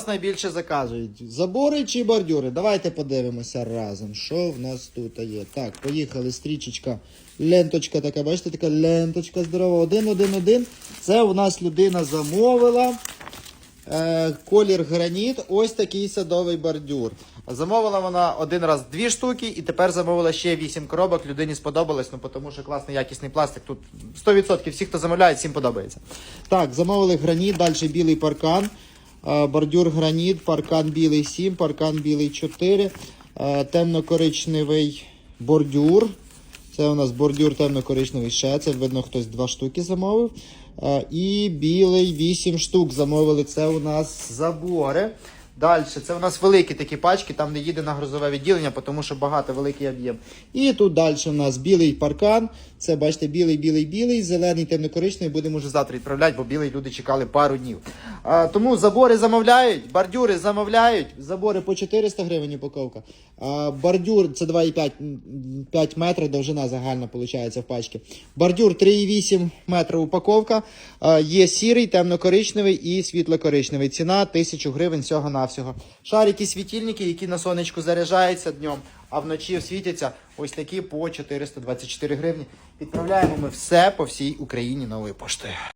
Нас найбільше заказують? Забори чи бордюри? Давайте подивимося разом, що в нас тут є. Так, поїхали, стрічечка, ленточка така, бачите, така ленточка здорова. Один, один, один. Це у нас людина замовила. Е, колір граніт, ось такий садовий бордюр. Замовила вона один раз дві штуки, і тепер замовила ще вісім коробок. Людині сподобалось, ну тому що класний якісний пластик. Тут 100% всі, хто замовляє, всім подобається. Так, замовили граніт, далі білий паркан. Е, Бордюр граніт, паркан білий 7, паркан білий 4, е, темно-коричневий бордюр. Це у нас бордюр темно-коричневий ще. Це видно, хтось два штуки замовив. Е, І білий 8 штук замовили. Це у нас забори. Далі, це у нас великі такі пачки, там не їде на грузове відділення, тому що багато великий об'єм. І тут далі у нас білий паркан. Це бачите, білий, білий, білий, зелений, темно-коричневий. Будемо вже завтра відправляти, бо білий люди чекали пару днів. Тому забори замовляють, бордюри замовляють. Забори по 400 гривень упаковка. А, бордюр це 2,5 м, 5 метрів, довжина загальна виходить в пачці. Бордюр 3,8 метра упаковка. Є сірий, темно-коричневий і світло-коричневий. Ціна 1000 гривень всього навсього. Шарики світильники, які на сонечку заряджаються днем, а вночі світяться ось такі по 424 гривні. Відправляємо ми все по всій Україні новою поштою.